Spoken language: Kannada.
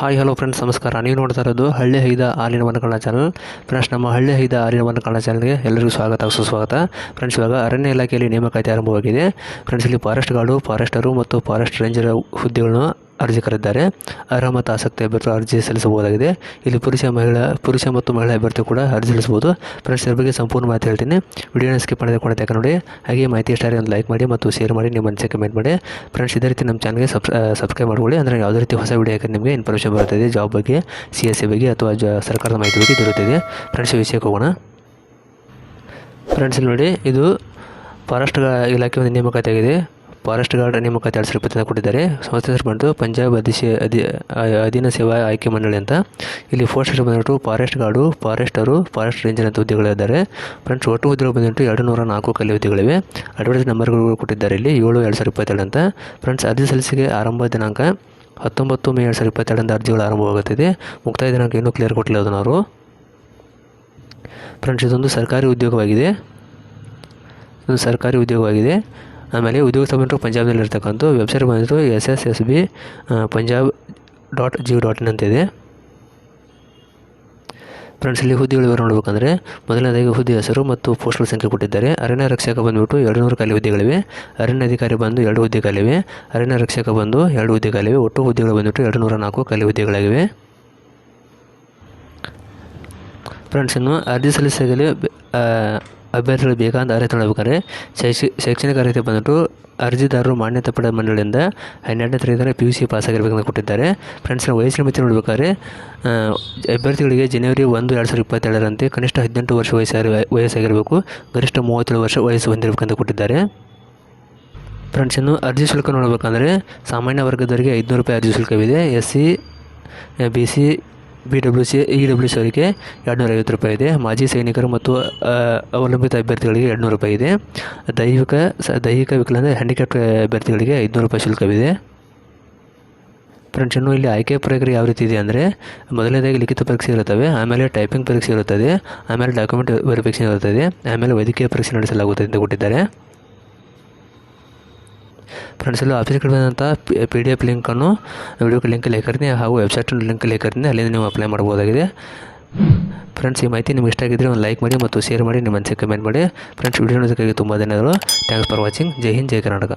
ಹಾಯ್ ಹಲೋ ಫ್ರೆಂಡ್ಸ್ ನಮಸ್ಕಾರ. ನೀವು ನೋಡ್ತಾ ಇರೋದು ಹಳ್ಳಿ ಹೈದ ಹಾಲಿನ ಮನಕಳ್ಳ ಚಾನಲ್ ಫ್ರೆಂಡ್ಸ್ ನಮ್ಮ ಹಳ್ಳಿ ಹೈದ ಹಾಲಿನ ಮನಕಳ್ಳ ಚಾನಲ್ಗೆ ಎಲ್ಲರಿಗೂ ಸ್ವಾಗತ. ಸುಸ್ವಾಗತ ಫ್ರೆಂಡ್ಸ್ ಇವಾಗ ಅರಣ್ಯ ಇಲಾಖೆಯಲ್ಲಿ ನೇಮಕಾತಿ ಆರಂಭವಾಗಿದೆ. ಫ್ರೆಂಡ್ಸ್ ಇಲ್ಲಿ ಫಾರೆಸ್ಟ್ ಗಾರ್ಡು ಫಾರೆಸ್ಟರು ಮತ್ತು ಫಾರೆಸ್ಟ್ ರೇಂಜರ್ ಹುದ್ದೆಗಳನ್ನು ಅರ್ಜಿ ಕರೆದಿದ್ದಾರೆ. ಅರ್ಹ ಮತ್ತು ಆಸಕ್ತಿ ಅಭ್ಯರ್ಥಿಗಳು ಅರ್ಜಿ ಸಲ್ಲಿಸಬಹುದಾಗಿದೆ. ಇಲ್ಲಿ ಪುರುಷ ಮಹಿಳಾ, ಪುರುಷ ಮತ್ತು ಮಹಿಳಾ ಅಭ್ಯರ್ಥಿ ಕೂಡ ಅರ್ಜಿ ಸಲ್ಲಿಸಬಹುದು. ಫ್ರೆಂಡ್ಸ್, ಇದ್ರ ಬಗ್ಗೆ ಸಂಪೂರ್ಣ ಮಾಹಿತಿ ಹೇಳ್ತೀನಿ. ವಿಡಿಯೋನ ಸ್ಕಿಪ್ ಮಾಡದೆ ಕೂಡ ತಕ್ಕ ನೋಡಿ. ಹಾಗೆ ಮಾಹಿತಿ ಇಷ್ಟ ಒಂದು ಲೈಕ್ ಮಾಡಿ ಮತ್ತು ಶೇರ್ ಮಾಡಿ, ನಿಮ್ಮ ಮನಸ್ಸಿಗೆ ಕಮೆಂಟ್ ಮಾಡಿ. ಫ್ರೆಂಡ್ಸ್, ಇದೇ ರೀತಿ ನಮ್ಮ ಚಾನಲ್ಗೆ ಸಬ್ ಸಬ್ಸ್ಕ್ರೈಬ್ ಮಾಡ್ಕೊಳ್ಳಿ. ಅಂದರೆ ಯಾವುದೇ ರೀತಿ ಹೊಸ ವಿಡಿಯೋ ಹಾಕಿದ್ರೆ ನಿಮಗೆ ಇನ್ಫಾರ್ಮೇಷನ್ ಬರ್ತದೆ ಜಾಬ್ ಬಗ್ಗೆ ಸಿ ಎಸ್ ಸಿ ಬಗ್ಗೆ ಅಥವಾ ಜ, ಸರ್ಕಾರದ ಮಾಹಿತಿ ಬಗ್ಗೆ ದೊರೆಯುತ್ತದೆ ಫ್ರೆಂಡ್ಸ್ ವಿಷಯಕ್ಕೆ ಹೋಗೋಣ. ಫ್ರೆಂಡ್ಸ್ ನೋಡಿ, ಇದು ಫಾರೆಸ್ಟ್ ಇಲಾಖೆ ಒಂದು ನೇಮಕಾತಿ ಆಗಿದೆ ಫಾರೆಸ್ಟ್ ಗಾರ್ಡ್ ನೇಮಕ ಎರಡು ಸಾವಿರ ಕೊಟ್ಟಿದ್ದಾರೆ. ಸಂಸ್ಥೆ ಹೆಸರು ಬಂದು ಪಂಜಾಬ್ ಅಧಿಶ ಅಧಿ ಅಧೀನ ಸೇವಾ ಆಯ್ಕೆ ಮಂಡಳಿ ಅಂತ. ಇಲ್ಲಿ ಫೋರ್ಸ್ ಹೆಸರು ಬಂದ್ಬಿಟ್ಟು forest guard, forester, forest ranger ಅಂತ ಹುದ್ದೆಗಳಿದ್ದಾರೆ ಫ್ರೆಂಡ್ಸ್, ಒಟ್ಟು ಹುದ್ದೆಗಳು ಬಂದ್ಬಿಟ್ಟು ಎರಡು ನೂರ ನಾಲ್ಕು ಕಲೆ ಹುದ್ದೆಗಳಿವೆ. ಅಡ್ವರ್ಟೈಸ್ ನಂಬರ್ಗಳು ಕೊಟ್ಟಿದ್ದಾರೆ ಇಲ್ಲಿ, ಏಳು ಎರಡು ಸಾವಿರ ಇಪ್ಪತ್ತೆರಡು ಅಂತ. ಫ್ರೆಂಡ್ಸ್ ಅರ್ಜಿ ಸಲ್ಲಿಸಿಗೆ ಆರಂಭ ದಿನಾಂಕ ಹತ್ತೊಂಬತ್ತು ಮೇ ಎರಡು ಸಾವಿರ ಇಪ್ಪತ್ತೆರಡರಿಂದ ಅರ್ಜಿಗಳು ಆರಂಭವಾಗುತ್ತಿದೆ. ಮುಕ್ತಾಯ ದಿನಾಂಕ ಇನ್ನೂ ಕ್ಲಿಯರ್ ಕೊಟ್ಟಿಲ್ಲ ಅದನ್ನು ಅವರು ಫ್ರೆಂಡ್ಸ್, ಇದೊಂದು ಸರ್ಕಾರಿ ಉದ್ಯೋಗವಾಗಿದೆ. ಇದು ಸರ್ಕಾರಿ ಉದ್ಯೋಗವಾಗಿದೆ. ಆಮೇಲೆ ಉದ್ಯೋಗ ಸಂಬಂಧ ಪಂಜಾಬ್ನಲ್ಲಿ ಇರ್ತಕ್ಕಂಥ ವೆಬ್ಸೈಟ್ ಬಂದಿದ್ದು S S S B Punjab dot G dot in ಅಂತಿದೆ ಫ್ರೆಂಡ್ಸ್ ಇಲ್ಲಿ ಹುದ್ದೆಗಳು ವಿವರ ನೋಡಬೇಕಂದ್ರೆ ಮೊದಲನೇದಾಗಿ ಹುದ್ದೆ ಹೆಸರು ಮತ್ತು ಪೋಸ್ಟಲ್ ಸಂಖ್ಯೆ ಕೊಟ್ಟಿದ್ದಾರೆ. ಅರಣ್ಯ ರಕ್ಷಕ ಬಂದುಬಿಟ್ಟು ಎರಡು ನೂರು ಖಾಲಿ ಹುದ್ದೆಗಳಿವೆ. ಅರಣ್ಯ ಅಧಿಕಾರಿ ಬಂದು ಎರಡು ಹುದ್ದೆ ಖಾಲಿವೆ ಅರಣ್ಯ ರಕ್ಷಕ ಬಂದು ಎರಡು ಹುದ್ದೆಗಳಿವೆ. ಒಟ್ಟು ಹುದ್ದೆಗಳು ಬಂದುಬಿಟ್ಟು ಎರಡು ನೂರ ನಾಲ್ಕು ಖಾಲಿ ಹುದ್ದೆಗಳಾಗಿವೆ ಫ್ರೆಂಡ್ಸ್ ಇನ್ನು ಅರ್ಜಿ ಸಲ್ಲಿಸಲು ಅಭ್ಯರ್ಥಿಗಳು ಬೇಕಾದ ಅರ್ಹತೆ ನೋಡ್ಬೇಕಾದ್ರೆ ಶೈಕ್ಷಿ, ಶೈಕ್ಷಣಿಕ ಅರ್ಹತೆ ಬಂದ್ಬಿಟ್ಟು ಅರ್ಜಿದಾರರು ಮಾನ್ಯತೆ ಪಡೆದ ಮಂಡಳಿಯಿಂದ ಹನ್ನೆರಡನೇ ತರಗತಿ ಪಿ ಯು ಸಿ ಪಾಸ್ ಆಗಿರ್ಬೇಕಂತ ಕೊಟ್ಟಿದ್ದಾರೆ. ಫ್ರೆಂಡ್ಸ್ ನಾವು ವಯಸ್ಸಿನ ಮಿತಿ ನೋಡ್ಬೇಕಾದ್ರೆ ಅಭ್ಯರ್ಥಿಗಳಿಗೆ ಜನವರಿ ಒಂದು, ಎರಡು ಸಾವಿರದ ಇಪ್ಪತ್ತೇಳರಂತೆ ಕನಿಷ್ಠ ಹದಿನೆಂಟು ವರ್ಷ ವಯಸ್ಸಾಗಿ ವಯಸ್ಸಾಗಿರಬೇಕು. ಗರಿಷ್ಠ ಮೂವತ್ತೇಳು ವರ್ಷ ವಯಸ್ಸು ಹೊಂದಿರಬೇಕಂತ ಕೊಟ್ಟಿದ್ದಾರೆ. ಫ್ರೆಂಡ್ಸ್ ಇನ್ನು ಅರ್ಜಿ ಶುಲ್ಕ ನೋಡಬೇಕಂದ್ರೆ ಸಾಮಾನ್ಯ ವರ್ಗದವರಿಗೆ ಐದುನೂರು ರೂಪಾಯಿ ಅರ್ಜಿ ಶುಲ್ಕವಿದೆ. S C B C B W C E W C ಅವರಿಗೆ ಎರಡುನೂರ ಐವತ್ತು ರೂಪಾಯಿ ಇದೆ. ಮಾಜಿ ಸೈನಿಕರು ಮತ್ತು ಅವಲಂಬಿತ ಅಭ್ಯರ್ಥಿಗಳಿಗೆ ಎರಡುನೂರು ರೂಪಾಯಿ ಇದೆ. ದೈಹಿಕ ಸ, ದೈಹಿಕ ವಿಕಲಾಂಗ ಹ್ಯಾಂಡಿಕ್ಯಾಪ್ ಅಭ್ಯರ್ಥಿಗಳಿಗೆ ಐದುನೂರು ರೂಪಾಯಿ ಶುಲ್ಕವಿದೆ. ಫ್ರೆಂಡ್ಸ್ ಇನ್ನು ಇಲ್ಲಿ ಆಯ್ಕೆ ಪ್ರಕ್ರಿಯೆ ಯಾವ ರೀತಿ ಇದೆ ಅಂದರೆ, ಮೊದಲನೇದಾಗಿ ಲಿಖಿತ ಪರೀಕ್ಷೆ ಇರುತ್ತವೆ. ಆಮೇಲೆ ಟೈಪಿಂಗ್ ಪರೀಕ್ಷೆ ಇರುತ್ತದೆ. ಆಮೇಲೆ ಡಾಕ್ಯುಮೆಂಟ್ ವೆರಿಫಿಕೇಷನ್ ಇರುತ್ತದೆ. ಆಮೇಲೆ ವೈದ್ಯಕೀಯ ಪರೀಕ್ಷೆ ನಡೆಸಲಾಗುತ್ತದೆ ಅಂತ ಕೊಟ್ಟಿದ್ದಾರೆ. ಫ್ರೆಂಡ್ಸ್ ಎಲ್ಲ ಕಡೆ ಬಂದಂಥ ಪಿ ಡಿ ಎಫ್ ಲಿಂಕನ್ನು ವಿಡಿಯೋಕ್ಕೆ ಲಿಂಕ್ ಹಾಕಿರ್ತೀನಿ. ಹಾಗೂ ವೆಬ್ಸೈಟ್ ಲಿಂಕಲ್ಲಿ ಹಾಕಿರ್ತೀನಿ. ಅಲ್ಲಿಂದ ನೀವು ಅಪ್ಲೈ ಮಾಡ್ಬೋದಾಗಿದೆ ಫ್ರೆಂಡ್ಸ್ ಈ ಮಾಹಿತಿ ನಿಮ್ಗೆ ಇಷ್ಟ ಆಗಿದ್ದರೆ ಒಂದು ಲೈಕ್ ಮಾಡಿ ಮತ್ತು ಶೇರ್ ಮಾಡಿ, ನಿಮ್ಮ ಮನಸ್ಸಿಗೆ ಕಮೆಂಟ್ ಮಾಡಿ. ಫ್ರೆಂಡ್ಸ್ ವಿಡಿಯೋ ನೋಡೋದಕ್ಕಾಗಿ ತುಂಬ ಧನ್ಯವಾದಗಳು. ಥ್ಯಾಂಕ್ಸ್ ಫಾರ್ ವಾಚಿಂಗ್ ಜೈ ಹಿಂದ್, ಜೈ ಕರ್ನಾಟಕ.